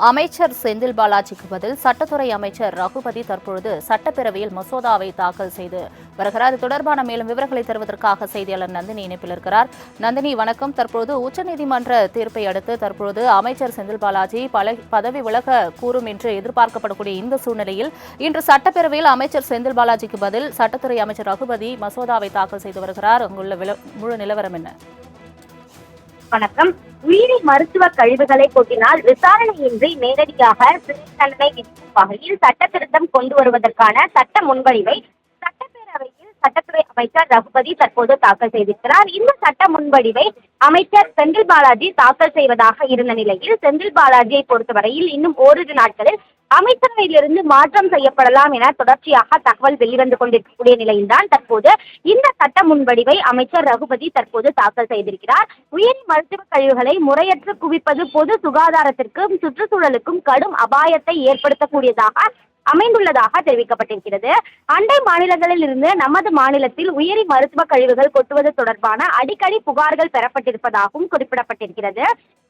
அமைச்சர் செந்தில் பாலாஜிக்கு பதில் சட்டத்துறை அமைச்சர் ரகுபதி தற்பொழுது சட்டப்பேரவையில் மசோதாவை தாக்கல் செய்து வருகிறார். இது தொடர்பான மேலும் விவரங்களை தருவதற்காக செய்தியாளர் நந்தினி இணைப்பில் இருக்கிறார். நந்தினி வணக்கம். தற்பொழுது உச்சநீதிமன்ற தீர்ப்பை அடுத்து தற்பொழுது அமைச்சர் செந்தில் பாலாஜி பல பதவி விலக கூறும் என்று எதிர்பார்க்கப்படக்கூடிய இந்த சூழ்நிலையில் இன்று சட்டப்பேரவையில் அமைச்சர் செந்தில் பாலாஜிக்கு பதில் சட்டத்துறை அமைச்சர் ரகுபதி மசோதாவை தாக்கல் செய்து வருகிறார். அங்குள்ள வில- முழு நிலவரம் என்ன? வணக்கம். உயிரி மருத்துவ கழிவுகளை கொட்டினால் விசாரணையின்றி நேரடியாக சிறை தண்டனை விதிக்கும் வகையில் சட்ட திருத்தம் கொண்டு வருவதற்கான சட்ட முன்வடிவை சட்டப்பேரவையில் சட்டத்துறை அமைச்சர் ரகுபதி தற்போது தாக்கல் செய்திருக்கிறார். இந்த சட்ட முன்வடிவை அமைச்சர் செந்தில் பாலாஜி தாக்கல் செய்வதாக இருந்த நிலையில் செந்தில் பாலாஜியை பொறுத்தவரையில் இன்னும் ஓரிரு நாட்களில் அமைச்சரவையிலிருந்து மாற்றம் செய்யப்படலாம் என தொடர்ச்சியாக தகவல் வெளிவந்து கொண்டிருக்கக்கூடிய நிலையில்தான் தற்போது இந்த சட்ட முன்வடிவை அமைச்சர் ரகுபதி தற்போது தாக்கல் செய்திருக்கிறார். உயிரி மருத்துவ கழிவுகளை முறையற்று குவிப்பது பொது சுகாதாரத்திற்கும் சுற்றுச்சூழலுக்கும் கடும் அபாயத்தை ஏற்படுத்தக்கூடியதாக அமைந்துள்ளதாக தெரிவிக்கப்பட்டிருக்கிறது. அண்டை மாநிலங்களில் இருந்து நமது மாநிலத்தில் உயிரி மருத்துவ கழிவுகள் கொட்டுவது தொடர்பான அடிக்கடி புகார்கள் பெறப்பட்டிருப்பதாகவும் குறிப்பிடப்பட்டிருக்கிறது.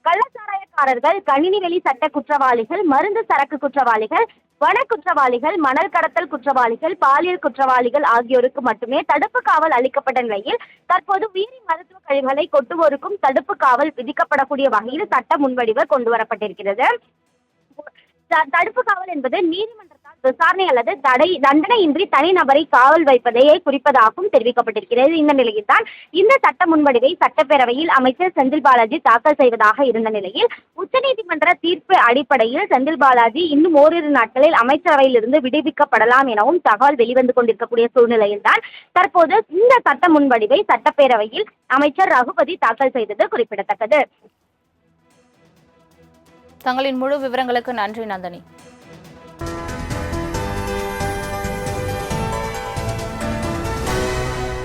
கள்ளச்சாராயக்காரர்கள் கணினி வெளி சட்ட குற்றவாளிகள் மருந்து சரக்கு குற்றவாளிகள் வன குற்றவாளிகள் மணல் கடத்தல் குற்றவாளிகள் பாலியல் குற்றவாளிகள் ஆகியோருக்கு மட்டுமே தடுப்பு காவல் அளிக்கப்பட்ட நிலையில் தற்போது உயிரி மருத்துவ கழிவுகளை கொட்டுவோருக்கும் தடுப்பு காவல் விதிக்கப்படக்கூடிய வகையில் சட்ட முன்வடிவு கொண்டு வரப்பட்டிருக்கிறது. தடுப்பு காவல் என்பது நீதிமன்ற விசாரணை அல்லது தடை தண்டனையின்றி தனிநபரை காவல் வைப்பதையே குறிப்பதாகவும் தெரிவிக்கப்பட்டிருக்கிறது. இந்த நிலையில்தான் இந்த சட்ட முன்வடிவை சட்டப்பேரவையில் அமைச்சர் செந்தில் பாலாஜி தாக்கல் செய்வதாக இருந்த நிலையில் உச்சநீதிமன்ற தீர்ப்பு அடிப்படையில் செந்தில் பாலாஜி இன்னும் ஓரிரு நாட்களில் அமைச்சரவையில் இருந்து விடுவிக்கப்படலாம் எனவும் தகவல் வெளிவந்து கொண்டிருக்கக்கூடிய சூழ்நிலையில்தான் தற்போது இந்த சட்ட முன்வடிவை சட்டப்பேரவையில் அமைச்சர் ரகுபதி தாக்கல் செய்தது குறிப்பிடத்தக்கது. தங்களின் முழு விவரங்களுக்கு நன்றி நந்தினி.